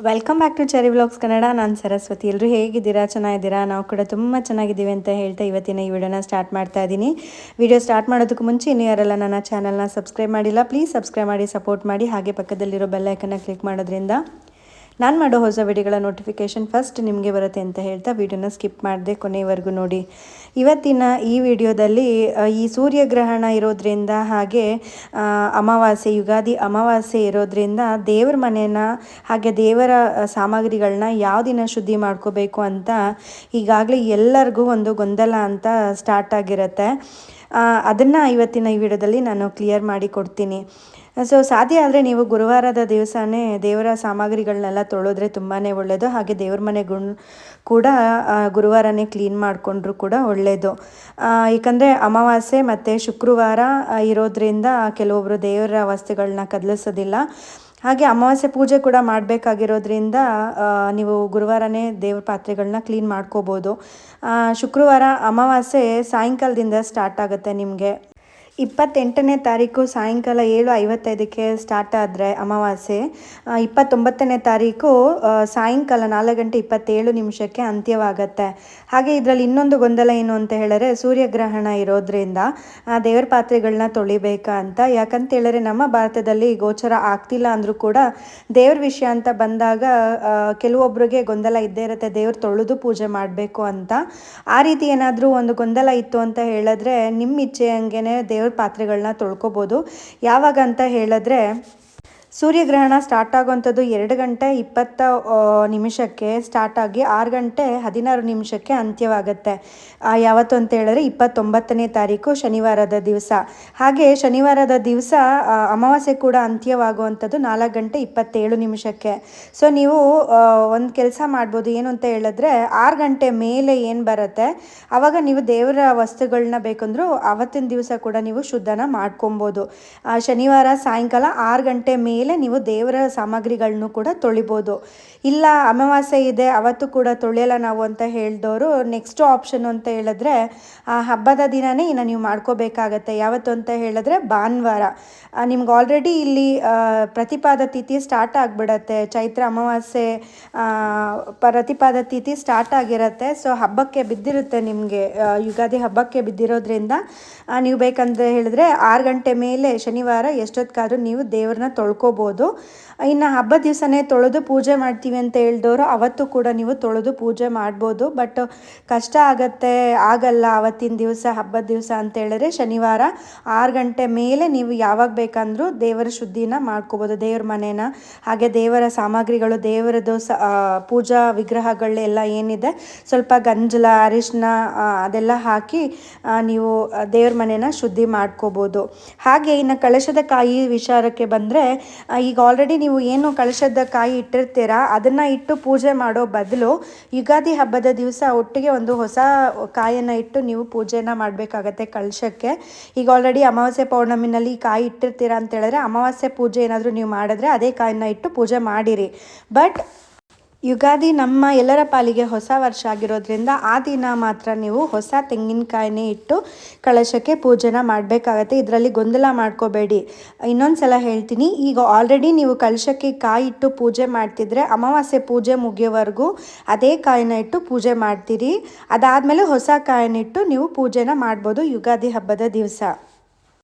Welcome back to Cherry vlogs Kannada ನಾನು ಸರಸ್ವತಿ. ಎಲ್ಲರೂ ಹೇಗಿದ್ದೀರಾ? ಚೆನ್ನಾಗಿದ್ದೀರಾ? ನಾವು ಕೂಡ ತುಂಬ ಚೆನ್ನಾಗಿದ್ದೀವಿ ಅಂತ ಹೇಳ್ತಾ ಇವತ್ತಿನ ಈ ವಿಡಿಯೋನ ಸ್ಟಾರ್ಟ್ ಮಾಡ್ತಾ ಇದ್ದೀನಿ ವಿಡಿಯೋ ಸ್ಟಾರ್ಟ್ ಮಾಡೋದಕ್ಕೂ ಮುಂಚೆ ಇನ್ನೂ ಯಾರೆಲ್ಲ ನನ್ನ ಚಾನಲ್ನ ಸಬ್ಸ್ಕ್ರೈಬ್ ಮಾಡಿಲ್ಲ ಪ್ಲೀಸ್ ಸಬ್ಸ್ಕ್ರೈಬ್ ಮಾಡಿ ಸಪೋರ್ಟ್ ಮಾಡಿ. ಹಾಗೆ ಪಕ್ಕದಲ್ಲಿರೋ ಬೆಲ್ಲೈಕನ್ನ ಕ್ಲಿಕ್ ಮಾಡೋದ್ರಿಂದ ನಾನು ಮಾಡೋ ಹೊಸ ವಿಡಿಯೋಗಳ ನೋಟಿಫಿಕೇಷನ್ ಫಸ್ಟ್ ನಿಮಗೆ ಬರುತ್ತೆ ಅಂತ ಹೇಳ್ತಾ ವಿಡಿಯೋನ ಸ್ಕಿಪ್ ಮಾಡಿದೆ ಕೊನೆಯವರೆಗೂ ನೋಡಿ. ಇವತ್ತಿನ ಈ ವಿಡಿಯೋದಲ್ಲಿ ಈ ಸೂರ್ಯಗ್ರಹಣ ಇರೋದ್ರಿಂದ ಹಾಗೆ ಅಮಾವಾಸ್ಯೆ, ಯುಗಾದಿ ಅಮಾವಾಸ್ಯೆ ಇರೋದ್ರಿಂದ ದೇವ್ರ ಮನೆಯನ್ನ ಹಾಗೆ ದೇವರ ಸಾಮಗ್ರಿಗಳನ್ನ ಯಾವ ದಿನ ಶುದ್ಧಿ ಮಾಡ್ಕೋಬೇಕು ಅಂತ ಈಗಾಗಲೇ ಎಲ್ಲರಿಗೂ ಒಂದು ಗೊಂದಲ ಅಂತ ಸ್ಟಾರ್ಟ್ ಆಗಿರುತ್ತೆ. ಅದನ್ನು ಇವತ್ತಿನ ಈ ವಿಡಿಯೋದಲ್ಲಿ ನಾನು ಕ್ಲಿಯರ್ ಮಾಡಿ ಕೊಡ್ತೀನಿ. ಸೊ ಸಾಧ್ಯ ಆದರೆ ನೀವು ಗುರುವಾರದ ದಿವಸನೇ ದೇವರ ಸಾಮಗ್ರಿಗಳನ್ನೆಲ್ಲ ತೊಳೆದ್ರೆ ತುಂಬಾ ಒಳ್ಳೆಯದು ಹಾಗೆ ದೇವ್ರ ಮನೆ ಗುಣ ಕೂಡ ಗುರುವಾರನೇ ಕ್ಲೀನ್ ಮಾಡಿಕೊಂಡ್ರು ಕೂಡ ಒಳ್ಳೆಯದು ಏಕೆಂದರೆ ಅಮಾವಾಸ್ಯೆ ಮತ್ತು ಶುಕ್ರವಾರ ಇರೋದ್ರಿಂದ ಕೆಲವೊಬ್ಬರು ದೇವರ ವಸ್ತುಗಳನ್ನ ಕದಲಿಸೋದಿಲ್ಲ. ಹಾಗೆ ಅಮಾವಾಸ್ಯೆ ಪೂಜೆ ಕೂಡ ಮಾಡಬೇಕಾಗಿರೋದ್ರಿಂದ ನೀವು ಗುರುವಾರನೇ ದೇವ್ರ ಪಾತ್ರೆಗಳನ್ನ ಕ್ಲೀನ್ ಮಾಡ್ಕೋಬೋದು. ಶುಕ್ರವಾರ ಅಮಾವಾಸ್ಯೆ ಸಾಯಂಕಾಲದಿಂದ ಸ್ಟಾರ್ಟ್ ಆಗುತ್ತೆ ನಿಮಗೆ. ಇಪ್ಪತ್ತೆಂಟನೇ ತಾರೀಕು ಸಾಯಂಕಾಲ ಏಳು ಐವತ್ತೈದಕ್ಕೆ ಸ್ಟಾರ್ಟ್ ಆದರೆ ಅಮಾವಾಸ್ಯೆ. ಇಪ್ಪತ್ತೊಂಬತ್ತನೇ ತಾರೀಕು ಸಾಯಂಕಾಲ ನಾಲ್ಕು ಗಂಟೆ ಇಪ್ಪತ್ತೇಳು ನಿಮಿಷಕ್ಕೆ ಅಂತ್ಯವಾಗತ್ತೆ. ಹಾಗೆ ಇದರಲ್ಲಿ ಇನ್ನೊಂದು ಗೊಂದಲ ಏನು ಅಂತ ಹೇಳಿದ್ರೆ, ಸೂರ್ಯಗ್ರಹಣ ಇರೋದ್ರಿಂದ ದೇವರ ಪಾತ್ರೆಗಳನ್ನ ತೊಳಿಬೇಕಾ ಅಂತ. ಯಾಕಂತ ಹೇಳಿದ್ರೆ, ನಮ್ಮ ಭಾರತದಲ್ಲಿ ಗೋಚರ ಆಗ್ತಿಲ್ಲ ಅಂದರೂ ಕೂಡ, ದೇವ್ರ ವಿಷಯ ಅಂತ ಬಂದಾಗ ಕೆಲವೊಬ್ಬರಿಗೆ ಗೊಂದಲ ಇದ್ದೇ ಇರುತ್ತೆ, ದೇವ್ರು ತೊಳೆದು ಪೂಜೆ ಮಾಡಬೇಕು ಅಂತ. ಆ ರೀತಿ ಏನಾದರೂ ಒಂದು ಗೊಂದಲ ಇತ್ತು ಅಂತ ಹೇಳಿದ್ರೆ ನಿಮ್ಮ ಇಚ್ಛೆ ಹಂಗೆ ದೇವ್ರ ಪಾತ್ರೆಗಳನ್ನ ತೊಳ್ಕೊಬೋದು. ಯಾವಾಗ ಅಂತ ಹೇಳಿದ್ರೆ ಸೂರ್ಯಗ್ರಹಣ ಸ್ಟಾರ್ಟ್ ಆಗುವಂಥದ್ದು ಎರಡು ಗಂಟೆ ಇಪ್ಪತ್ತ ನಿಮಿಷಕ್ಕೆ ಸ್ಟಾರ್ಟ್ ಆಗಿ ಆರು ಗಂಟೆ ಹದಿನಾರು ನಿಮಿಷಕ್ಕೆ ಅಂತ್ಯವಾಗುತ್ತೆ. ಯಾವತ್ತು ಅಂತ ಹೇಳಿದ್ರೆ ಇಪ್ಪತ್ತೊಂಬತ್ತನೇ ತಾರೀಕು ಶನಿವಾರದ ದಿವಸ. ಹಾಗೆ ಶನಿವಾರದ ದಿವಸ ಅಮಾವಾಸ್ಯೆ ಕೂಡ ಅಂತ್ಯವಾಗುವಂಥದ್ದು ನಾಲ್ಕು ಗಂಟೆ ಇಪ್ಪತ್ತೇಳು ನಿಮಿಷಕ್ಕೆ. ಸೊ ನೀವು ಒಂದು ಕೆಲಸ ಮಾಡ್ಬೋದು. ಏನು ಅಂತ ಹೇಳಿದ್ರೆ ಆರು ಗಂಟೆ ಮೇಲೆ ಏನು ಬರುತ್ತೆ? ಆವಾಗ ನೀವು ದೇವರ ವಸ್ತುಗಳನ್ನ ಬೇಕಂದ್ರೂ ಅವತ್ತಿನ ದಿವಸ ಕೂಡ ನೀವು ಶುದ್ಧನ ಮಾಡ್ಕೊಬೋದು. ಶನಿವಾರ ಸಾಯಂಕಾಲ ಆರು ಗಂಟೆ ಮೇಲೆ ನೀವು ದೇವರ ಸಾಮಗ್ರಿಗಳನ್ನು ಕೂಡ ತೊಳಿಬೋದು. ಇಲ್ಲ, ಅಮಾವಾಸ್ಯೆ ಇದೆ, ಅವತ್ತು ಕೂಡ ತೊಳೆಯಲ್ಲ ನಾವು ಅಂತ ಹೇಳಿದವರು ನೆಕ್ಸ್ಟ್ ಆಪ್ಷನ್ ಅಂತ ಹೇಳಿದ್ರೆ, ಆ ಹಬ್ಬದ ದಿನನೇ ಇನ್ನು ನೀವು ಮಾಡ್ಕೋಬೇಕಾಗತ್ತೆ. ಯಾವತ್ತು ಅಂತ ಹೇಳಿದ್ರೆ ಭಾನುವಾರ. ನಿಮ್ಗೆ ಆಲ್ರೆಡಿ ಇಲ್ಲಿ ಪ್ರತಿಪಾದ ತಿಥಿ ಸ್ಟಾರ್ಟ್ ಆಗಿಬಿಡತ್ತೆ. ಚೈತ್ರ ಅಮಾವಾಸ್ಯೆ ಪ್ರತಿಪಾದ ತಿಥಿ ಸ್ಟಾರ್ಟ್ ಆಗಿರುತ್ತೆ. ಸೊ ಹಬ್ಬಕ್ಕೆ ಬಿದ್ದಿರುತ್ತೆ ನಿಮಗೆ ಯುಗಾದಿ ಹಬ್ಬಕ್ಕೆ ಬಿದ್ದಿರೋದ್ರಿಂದ ನೀವು ಬೇಕಂತ ಹೇಳಿದ್ರೆ ಆರು ಗಂಟೆ ಮೇಲೆ ಶನಿವಾರ ಎಷ್ಟೊತ್ತಾದ್ರೂ ನೀವು ದೇವ್ರನ್ನ ತೊಳ್ಕೊಬೋದು ಇನ್ನು ಹಬ್ಬದ ದಿವಸನೇ ತೊಳೆದು ಪೂಜೆ ಮಾಡ್ತೀವಿ ಅಂತ ಹೇಳಿದವರು, ಅವತ್ತು ಕೂಡ ನೀವು ತೊಳೆದು ಪೂಜೆ ಮಾಡ್ಬೋದು. ಬಟ್ ಕಷ್ಟ ಆಗತ್ತೆ, ಆಗಲ್ಲ ಅವತ್ತಿನ ದಿವಸ, ಹಬ್ಬದ ದಿವಸ ಅಂತ ಹೇಳಿದ್ರೆ ಶನಿವಾರ ಆರು ಗಂಟೆ ಮೇಲೆ ನೀವು ಯಾವಾಗ ಬೇಕಂದ್ರೂ ದೇವರ ಶುದ್ಧಿನ ಮಾಡ್ಕೋಬೋದು. ದೇವ್ರ ಮನೇನ, ಹಾಗೆ ದೇವರ ಸಾಮಗ್ರಿಗಳು ದೇವರದು ಸ ಪೂಜಾ ವಿಗ್ರಹಗಳೆಲ್ಲ ಏನಿದೆ, ಸ್ವಲ್ಪ ಗಂಜಲ ಅರಿಶಿನ ಅದೆಲ್ಲ ಹಾಕಿ ನೀವು ದೇವ್ರ ಮನೇನ ಶುದ್ಧಿ ಮಾಡ್ಕೋಬೋದು. ಹಾಗೆ ಇನ್ನು ಕಳಶದ ಕಾಯಿ ವಿಚಾರಕ್ಕೆ ಬಂದರೆ ಈಗ ಆಲ್ರೆಡಿ ನೀವು ಏನು ಕಳಶದ ಕಾಯಿ ಇಟ್ಟಿರ್ತೀರಾ, ಅದನ್ನು ಇಟ್ಟು ಪೂಜೆ ಮಾಡೋ ಬದಲು ಯುಗಾದಿ ಹಬ್ಬದ ದಿವಸ ಒಟ್ಟಿಗೆ ಒಂದು ಹೊಸ ಕಾಯನ್ನು ಇಟ್ಟು ನೀವು ಪೂಜೆನ ಮಾಡಬೇಕಾಗತ್ತೆ ಕಳಶಕ್ಕೆ. ಈಗ ಆಲ್ರೆಡಿ ಅಮಾವಾಸ್ಯೆ ಪೌರ್ಣಮಿನಲ್ಲಿ ಕಾಯಿ ಇಟ್ಟಿರ್ತೀರಾ ಅಂತ ಹೇಳಿದ್ರೆ ಅಮಾವಾಸ್ಯೆ ಪೂಜೆ ಏನಾದರೂ ನೀವು ಮಾಡಿದ್ರೆ ಅದೇ ಕಾಯಿನ ಇಟ್ಟು ಪೂಜೆ ಮಾಡಿರಿ. ಬಟ್ ಯುಗಾದಿ ನಮ್ಮ ಎಲ್ಲರ ಪಾಲಿಗೆ ಹೊಸ ವರ್ಷ ಆಗಿರೋದ್ರಿಂದ ಆ ದಿನ ಮಾತ್ರ ನೀವು ಹೊಸ ತೆಂಗಿನಕಾಯಿನೇ ಇಟ್ಟು ಕಳಶಕ್ಕೆ ಪೂಜೆನ ಮಾಡಬೇಕಾಗತ್ತೆ. ಇದರಲ್ಲಿ ಗೊಂದಲ ಮಾಡ್ಕೋಬೇಡಿ. ಇನ್ನೊಂದು ಸಲ ಹೇಳ್ತೀನಿ, ಈಗ ಆಲ್ರೆಡಿ ನೀವು ಕಳಶಕ್ಕೆ ಕಾಯಿ ಇಟ್ಟು ಪೂಜೆ ಮಾಡ್ತಿದ್ರೆ ಅಮಾವಾಸ್ಯೆ ಪೂಜೆ ಮುಗಿಯೋವರೆಗೂ ಅದೇ ಕಾಯಿನ ಇಟ್ಟು ಪೂಜೆ ಮಾಡ್ತೀರಿ. ಅದಾದಮೇಲೆ ಹೊಸ ಕಾಯಿನಿಟ್ಟು ನೀವು ಪೂಜೆನ ಮಾಡ್ಬೋದು ಯುಗಾದಿ ಹಬ್ಬದ ದಿವಸ.